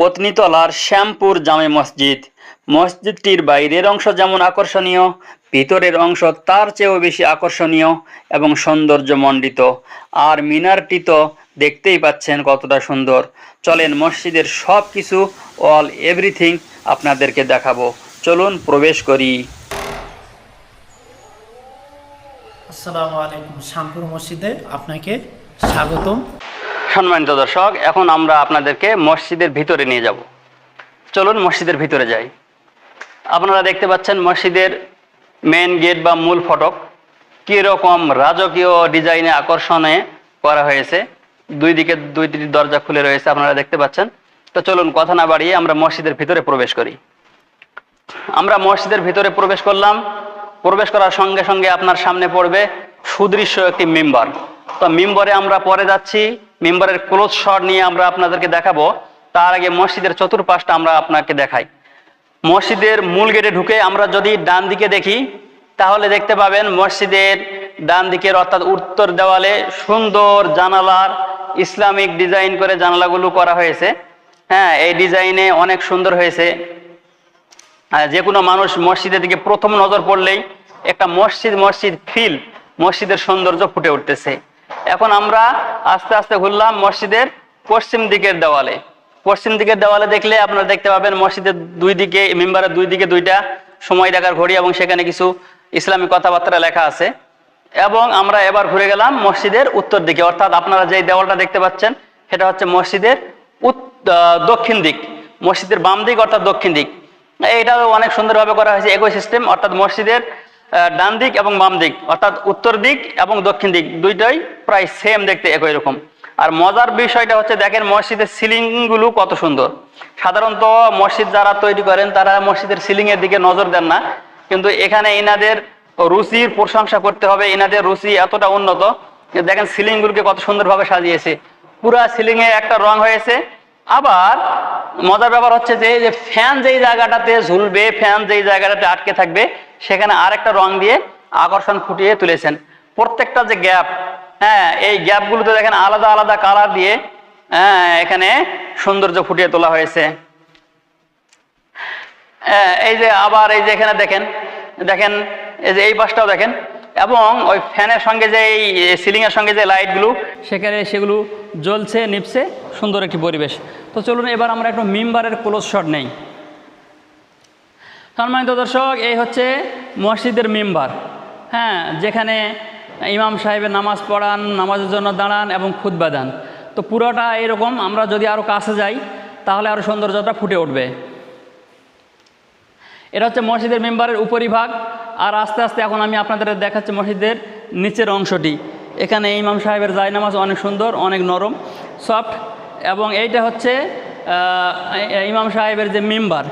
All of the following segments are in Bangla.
পত্নীতলার শ্যামপুর জামে মসজিদ। মসজিদটির বাইরের অংশ যেমন আকর্ষণীয়, ভিতরের অংশ তার চেয়েও বেশি আকর্ষণীয় এবং সৌন্দর্যমণ্ডিত। আর মিনারটি তো দেখতেই পাচ্ছেন কতটা সুন্দর। চলেন মসজিদের সব কিছু অল এভরিথিং আপনাদেরকে দেখাবো। চলুন প্রবেশ করি। আসসালামু আলাইকুম শামপুর মসজিদে আপনাকে স্বাগতম। সম্মানিত দর্শক, এখন আমরা আপনাদেরকে মসজিদের ভিতরে নিয়ে যাব। চলুন মসজিদের ভিতরে যাই। আপনারা দেখতে পাচ্ছেন মসজিদের মেন গেট বা মূল ফটক। কীরকম রাজকীয় ডিজাইনে আকর্ষণে করা হয়েছে। দুই দিকে দুইটি দরজা খুলে রয়েছে, আপনারা দেখতে পাচ্ছেন। তো চলুন কথা না বাড়িয়ে আমরা মসজিদের ভিতরে প্রবেশ করি। আমরা মসজিদের ভিতরে প্রবেশ করলাম। প্রবেশ করার সঙ্গে সঙ্গে আপনার সামনে পড়বে সুদৃশ্য একটি মেম্বার। তো মেম্বারে আমরা পরে যাচ্ছি। মেম্বারের ক্লোজ শট নিয়ে আমরা আপনাদেরকে দেখাবো। তার আগে মসজিদের চতুর্পাশটা আমরা আপনাকে দেখাই। মসজিদের মূল গেটে ঢুকে আমরা যদি ডান দিকে দেখি, তাহলে দেখতে পাবেন মসজিদের ডান দিকের অর্থাৎ উত্তর দেওয়ালে সুন্দর জানালার ইসলামিক ডিজাইন করে জানালাগুলো করা হয়েছে। হ্যাঁ এই ডিজাইনে অনেক সুন্দর হয়েছে। যে কোনো মানুষ মসজিদের দিকে প্রথম নজর পড়লেই একটা মসজিদ মসজিদ ফিল মসজিদের সৌন্দর্য ফুটে উঠতেছে। এখন আমরা আস্তে আস্তে ঘুরলাম মসজিদের পশ্চিম দিকের দেওয়ালে। পশ্চিম দিকের দেওয়ালে দেখলে আপনারা দেখতে পাবেন মসজিদের দুই দিকে, মেম্বারের দুই দিকে দুইটা সময় দেখার ঘড়ি এবং সেখানে কিছু ইসলামী কথাবার্তা লেখা আছে। এবং আমরা এবার ঘুরে গেলাম মসজিদের উত্তর দিকে। অর্থাৎ আপনারা যে দেওয়ালটা দেখতে পাচ্ছেন, সেটা হচ্ছে মসজিদের দক্ষিণ দিক। মসজিদের বাম দিক অর্থাৎ দক্ষিণ দিক। এটাও অনেক সুন্দরভাবে করা হয়েছে, একই সিস্টেম অর্থাৎ মসজিদের ডান দিক এবং বাম দিক, অর্থাৎ উত্তর দিক এবং দক্ষিণ দিক, দুইটাই প্রায় সেম দেখতে একই রকম। আর মজার বিষয়টা হচ্ছে, দেখেন মসজিদের সিলিংগুলো কত সুন্দর। সাধারণত মসজিদ যারা তৈরি করেন, তারা মসজিদের সিলিং এর দিকে নজর দেন না। কিন্তু এখানে এনাদের রুচির প্রশংসা করতে হবে এনাদের রুচি এতটা উন্নত। দেখেন সিলিং গুলোকে কত সুন্দরভাবে সাজিয়েছে। পুরা সিলিং এ একটা রং হয়েছে আবার মজার ব্যাপার হচ্ছে যে যে ফ্যান যেই জায়গাটাতে ঝুলবে ফ্যান যেই জায়গাটাতে আটকে থাকবে সেখানে আর একটা রং দিয়ে আকর্ষণ ফুটিয়ে তুলেছেন। প্রত্যেকটা যে গ্যাপ হ্যাঁ এই গ্যাপগুলোতে দেখেন আলাদা আলাদা কালার দিয়ে হ্যাঁ এখানে সৌন্দর্য ফুটিয়ে তোলা হয়েছে। হ্যাঁ, এই যে আবার এই যে এখানে দেখেন দেখেন এই যে এই পাশটাও দেখেন এবং ওই ফ্যানের সঙ্গে যে এই সিলিং এর সঙ্গে যে লাইটগুলো, সেখানে সেগুলো জ্বলছে, নিপছে, সুন্দর একটি পরিবেশ। তো চলুন এবার আমরা একটু মিম্বারের ক্লোজ শট নেই। সম্মানিত দর্শক, এই হচ্ছে মসজিদের মেম্বার। হ্যাঁ যেখানে ইমাম সাহেবের নামাজ পড়ান, নামাজের জন্য দাঁড়ান এবং খুদ্া দেন। তো পুরোটা এরকম, আমরা যদি আরও কাছে যাই, তাহলে আরও সৌন্দর্যটা ফুটে উঠবে। এটা হচ্ছে মসজিদের মেম্বারের উপরিভাগ। আর আস্তে আস্তে এখন আমি আপনাদের দেখাচ্ছি মসজিদের নিচের অংশটি। এখানে ইমাম সাহেবের জায়নামাজ অনেক সুন্দর, অনেক নরম, সফট, এবং এইটা হচ্ছে ইমাম সাহেবের যে মেম্বার।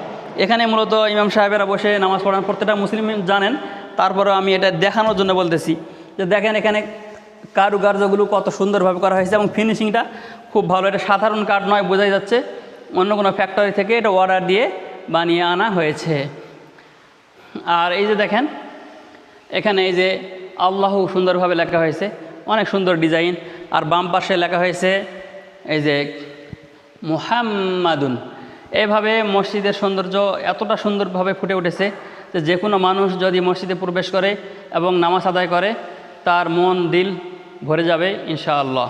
এখানে মূলত ইমাম সাহেবেরা বসে নামাজ পড়ান। প্রত্যেকটা মুসলিম জানেন তারপরে আমি এটা দেখানোর জন্য বলতেছি যে দেখেন এখানে কারুকার্যগুলো কত সুন্দরভাবে করা হয়েছে, এবং ফিনিশিংটা খুব ভালো। এটা সাধারণ কাঠ নয়, বোঝাই যাচ্ছে। অন্য কোনো ফ্যাক্টরি থেকে এটা অর্ডার দিয়ে বানিয়ে আনা হয়েছে। আর এই যে দেখেন, এখানে এই যে আল্লাহ সুন্দরভাবে লেখা হয়েছে, অনেক সুন্দর ডিজাইন। আর বাম পাশে লেখা হয়েছে এই যে মুহাম্মাদুন। এভাবে মসজিদের সৌন্দর্য এতটা সুন্দরভাবে ফুটে উঠেছে যে যে কোনো মানুষ যদি মসজিদে প্রবেশ করে এবং নামাজ আদায় করে, তার মন, দিল ভরে যাবে ইনশাআল্লাহ।